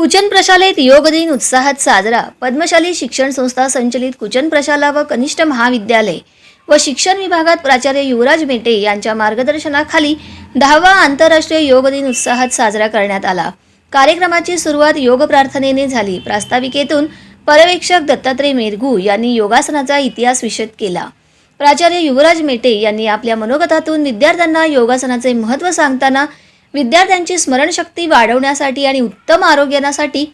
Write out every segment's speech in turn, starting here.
कुचन प्रशालेत योग दिन उत्साहात साजरा. पद्मशाली शिक्षण संस्था संचलित कुचन प्रशाला व कनिष्ठ महाविद्यालय व शिक्षण विभागात प्राचार्य युवराज मेटे यांच्या मार्गदर्शनाखाली दहावा आंतरराष्ट्रीय योग दिन उत्साहात साजरा करण्यात आला. कार्यक्रमाची सुरुवात योग प्रार्थनेने झाली. प्रास्ताविकेतून पर्यवेक्षक दत्तात्रय मेरघू यांनी योगासनाचा इतिहास विशद केला. प्राचार्य युवराज मेटे यांनी आपल्या मनोगतातून विद्यार्थ्यांना योगासनाचे महत्त्व सांगताना विद्यार्थ्यांची स्मरणशक्ती वाढवण्यासाठी आणि उत्तम आरोग्यासाठी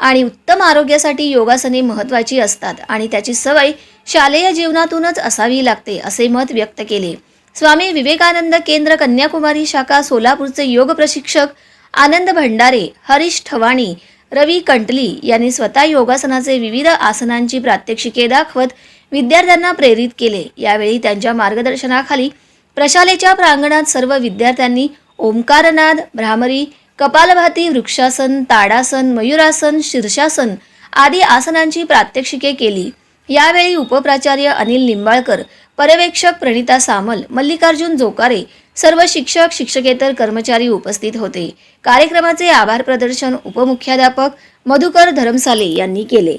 आणि उत्तम आरोग्यासाठी योगासने महत्त्वाची असतात आणि त्याची सवय शालेय जीवनातूनच असावी लागते असे मत व्यक्त केले. स्वामी विवेकानंद केंद्र कन्याकुमारी शाखा सोलापूरचे योग प्रशिक्षक आनंद भंडारे हरीश ठवाणी रवी कंटली यांनी स्वतः योगासनाचे विविध आसनांची प्रात्यक्षिके दाखवत विद्यार्थ्यांना प्रेरित केले. यावेळी त्यांच्या मार्गदर्शनाखाली प्रशालेच्या प्रांगणात सर्व विद्यार्थ्यांनी ओंकारनाद भ्रामरी कपालभाती वृक्षासन ताडासन मयुरासन शीर्षासन आदी आसनांची प्रात्यक्षिके केली. यावेळी उपप्राचार्य अनिल निंबाळकर पर्यवेक्षक प्रणिता सामल मल्लिकार्जुन जोकारे सर्व शिक्षक शिक्षकेतर कर्मचारी उपस्थित होते. कार्यक्रमाचे आभार प्रदर्शन उपमुख्याध्यापक मधुकर धरमसाले यांनी केले.